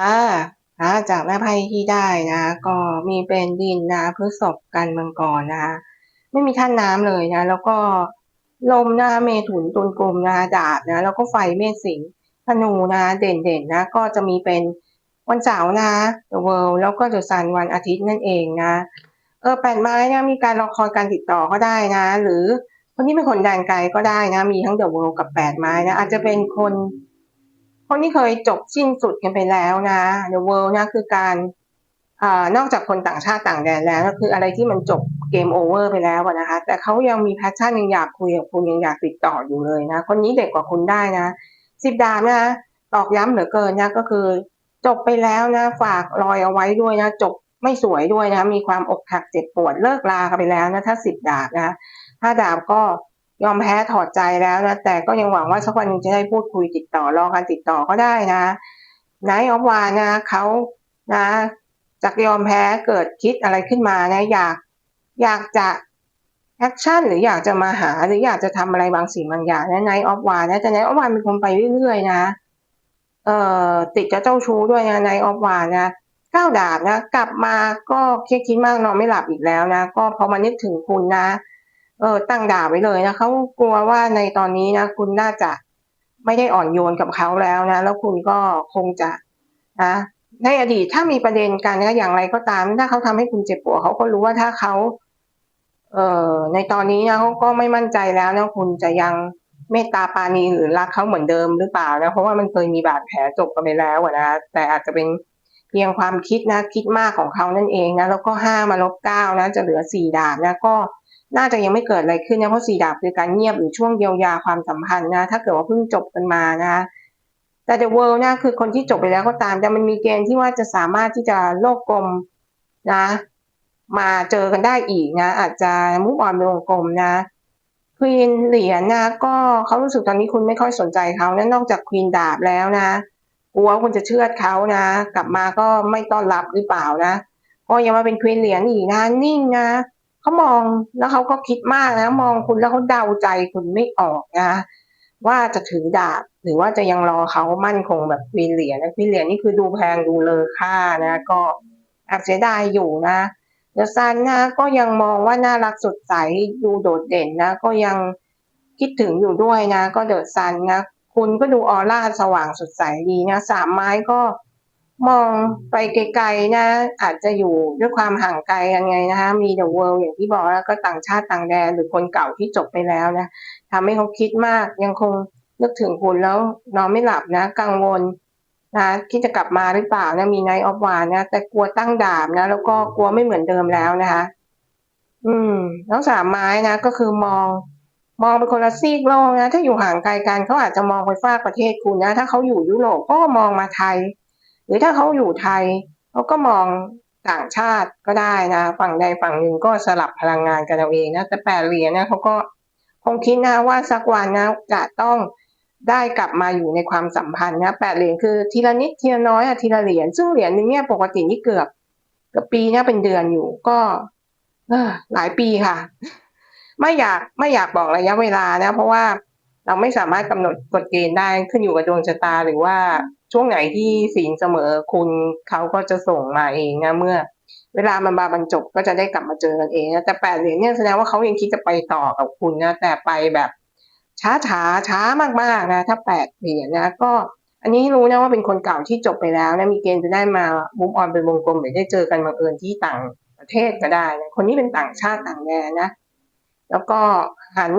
อ่าอาจากแม่ไพ่ที่ได้นะ ก็มีเป็นดินนะพฤษภกันมังกรนะคะไม่มีท่านน้ำเลยนะ แล้วก็ลมนะเมถุนตุลกลมนะดาบนะแล้วก็ไฟเมษสิงธนูนะเด่นๆนะ ก็จะมีเป็นวันเสาร์นะ The World แล้วก็ The Sun วันอาทิตย์นั่นเองนะ เออแปดไม้นะมีการรอคอยการติดต่อก็ได้นะ หรือคนที่เป็นคนแดนไกลก็ได้นะ มีทั้ง The World กับแปดไม้นะ อาจจะเป็นคน คนที่เคยจบสิ้นสุดกันไปแล้วนะ The World นะคือการอนอกจากคนต่างชาติต่างแดนแล้วก็คืออะไรที่มันจบเกมโอเวอร์ไปแล้วนะคะ แต่เขายังมีแพชชั่นยังอยากคุยกับคุณยังอยากติดต่ออยู่เลยนะ คนนี้เด็กกว่าคุณได้นะสิบดาบนะตอกย้ำเหลือเกินนะก็คือ จบไปแล้วนะ ฝากรอยเอาไว้ด้วยนะ จบไม่สวยด้วยนะ มีความอกหักเจ็บปวดเลิกลากันไปแล้วนะ ถ้าสิบดาบนะห้าดาบก็ ยอมแพ้ถอดใจแล้วนะแต่ก็ยังหวังว่าสักวันจะได้พูดคุยติดต่อรอการติดต่อก็ได้นะนท์ออฟวานะเขานะจากยอมแพ้เกิดคิดอะไรขึ้นมานะอยากอยากจะแอคชั่นหรืออยากจะมาหาหรืออยากจะทำอะไรบางสิ่งบางอย่างนะนท์ออฟวานะแต่นท์ออฟวานเป็นคนไปเรื่อยๆนะเอ่อติดกับเจ้าชู้ด้วยนะในออฟวานะก้าวดาบนะ กลับมาก็เครียดคิดมากนอนไม่หลับอีกแล้วนะ ก็พอมานึกถึงคุณนะ เออตั้งด่าไว้เลยนะเขากลัวว่าในตอนนี้นะคุณน่าจะไม่ได้อ่อนโยนกับเขาแล้วนะ แล้วคุณก็คงจะนะในอดีตถ้ามีประเด็นกันนะอย่างไรก็ตาม ถ้าเขาทำให้คุณเจ็บปวดเขาก็รู้ว่าถ้าเขาเอ่อในตอนนี้นะเขาก็ไม่มั่นใจแล้วนะคุณจะยังเมตตาปาณีหรือรักเขาเหมือนเดิมหรือเปล่านะเพราะว่ามันเคยมีบาดแผลจบกันไปแล้วนะแต่อาจจะเป็นเพียงความคิดนะคิดมากของเขานั่นเองนะแล้วก็ห้ามาลบเก้านะจะเหลือสี่ดาบนะก็ น่าจะยังไม่เกิดอะไรขึ้นนะเพราะสี่ดาบคือการเงียบหรือช่วงเยียวยาความสัมพันธ์นะ ถ้าเกิดว่าเพิ่งจบกันมานะแต่ The World นะคือคนที่จบไปแล้วก็ตาม แต่มันมีเกณฑ์ที่ว่าจะสามารถที่จะโลกกลมนะ มาเจอกันได้อีกนะ อาจจะมุกออนเป็นวงกลมนะควีนเหรียญนะ ก็เขารู้สึกตอนนี้คุณไม่ค่อยสนใจเขานะนอกจากควีนดาบแล้วนะกลัวคุณจะเชื่อดเขานะ กลับมาก็ไม่ต้อนรับหรือเปล่านะก็ยังมาเป็นควีนเหรียญอีกนะนิ่งนะ เขามองแล้วเขาก็คิดมากนะ มองคุณแล้วเขาเดาใจคุณไม่ออกนะว่าจะถือดาบหรือว่าจะยังรอเขามั่นคงแบบวีเหรียญนะวีเหรียญนี่คือดูแพงดูเลอค่านะ ก็แอบเสียดายอยู่นะเดอะซันนะก็ยังมองว่าน่ารักสดใสดูโดดเด่นนะ ก็ยังคิดถึงอยู่ด้วยนะ ก็เดอะซันนะ คุณก็ดูออร่าสว่างสดใสดีนะสามไม้ก็ มองไปไกลๆนะอาจจะอยู่ด้วยความห่างไกลกันไงนะคะ มีเดอะเวิลด์อย่างที่บอกแล้วก็ต่างชาติต่างแดนหรือคนเก่าที่จบไปแล้วนะทำให้เขาคิดมากยังคงนึกถึงคุณแล้วนอนไม่หลับนะกังวลนะที่จะกลับมาหรือเปล่านะมีไนท์ออฟวานนะแต่กลัวตั้งดาบนะ แล้วก็กลัวไม่เหมือนเดิมแล้วนะคะ อืมแล้วสามไม้นะ ก็คือมองมองเป็นคนละซีกโลกนะ ถ้าอยู่ห่างไกลกันเขาอาจจะมองไปฝากประเทศคุณนะ ถ้าเขาอยู่ยุโรปก็มองมาไทย รือถ้าเขาอยู่ไทยเขาก็มองต่างชาติก็ได้นะ ฝั่งใดฝั่งหนึ่งก็สลับพลังงานกันเอาเองนะแต่แปดเหรียญนะเขาก็คงคิดนะว่าสักวันนะจะต้องได้กลับมาอยู่ในความสัมพันธ์นะแปดเหรียญคือทีละนิดทีละน้อยอะทีละเหรียญซึ่งเหรียญนึงเนี่ยปกตินี่เกือบเกือบปีเนี่ยเป็นเดือนอยู่ก็เออหลายปีค่ะ ไม่อยากไม่อยากบอกระยะเวลานะ เพราะว่า เราไม่สามารถกำหนดกฎเกณฑ์ได้ขึ้นอยู่กับดวงชะตา หรือว่าช่วงไหนที่ศีลเสมอคุณเขาก็จะส่งมาเองนะเมื่อ เวลามันมาบรรจบก็จะได้กลับมาเจอกันเองนะแต่แปดเหรียญเนี่ยแสดงว่าเขายังคิดจะไปต่อกับคุณนะแต่ไปแบบ ช้าช้าช้ามากๆนะถ้าแปดเหรียญนะ ก็อันนี้รู้นะว่าเป็นคนเก่าที่จบไปแล้วนะมีเกณฑ์จะได้มาบุมออนเป็นวงกลมหรือได้เจอกันบังเอิญที่ต่างประเทศก็ได้นะคนนี้เป็นต่างชาติต่างแดนนะ แล้วก็หัน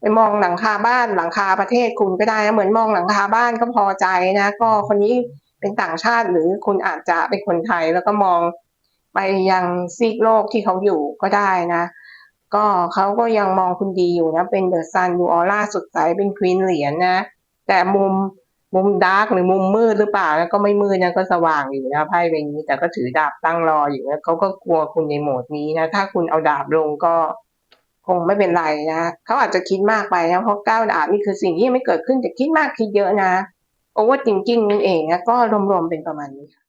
ไปมองหลังคาบ้านหลังคาประเทศคุณก็ได้นะเหมือนมองหลังคาบ้านก็พอใจนะ ก็คนนี้เป็นต่างชาติหรือคุณอาจจะเป็นคนไทยแล้วก็มองไปยังซีกโลกที่เขาอยู่ก็ได้นะ ก็เขาก็ยังมองคุณดีอยู่นะ เป็นเดอะซันดูออร่าสดใสเป็นควีนเหรียญนะแต่มุมมุมดาร์กหรือมุมมืดหรือเปล่านะก็ไม่มืดนะก็สว่างอยู่นะไพ่ใบนี้แต่ก็ถือดาบตั้งรออยู่นะเขาก็กลัวคุณในโหมดนี้นะ ถ้าคุณเอาดาบลงก็ คงไม่เป็นไรนะเขาอาจจะคิดมากไปนะเพราะก้าวดาบนี่คือสิ่งที่ยังไม่เกิดขึ้นแต่คิดมากคิดเยอะนะโอเวอร์จริงๆนั่นเองนะก็รวมๆเป็นประมาณนี้